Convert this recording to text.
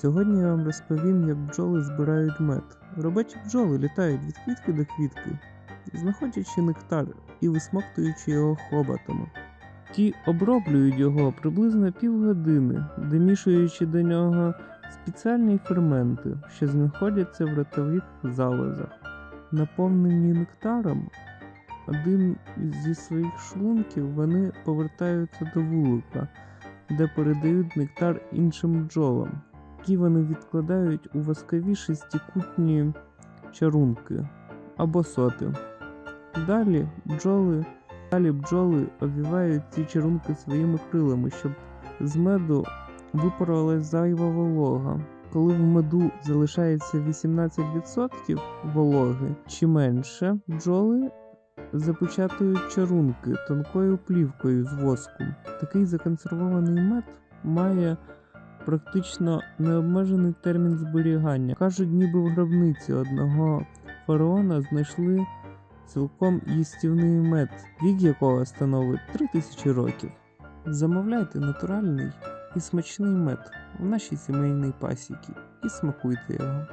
Сьогодні я вам розповім, як бджоли збирають мед. Робочі бджоли літають від квітки до квітки, знаходячи нектар і висмоктуючи його хоботами. Ті оброблюють його приблизно півгодини, домішуючи до нього спеціальні ферменти, що знаходяться в ротових залозах. Наповнені нектаром, один зі своїх шлунків вони повертаються до вулика, де передають нектар іншим бджолам, які вони відкладають у воскові шестикутні чарунки або соти. Далі бджоли, далі бджоли обвівають ці чарунки своїми крилами, щоб з меду випарувалась зайва волога. Коли в меду залишається 18% вологи чи менше, бджоли запечатують чарунки тонкою плівкою з воску. Такий законсервований мед має практично необмежений термін зберігання. Кажуть, ніби в гробниці одного фараона знайшли цілком їстівний мед, вік якого становить 3000 років. Замовляйте натуральний і смачний мед у нашій сімейній пасіки і смакуйте його.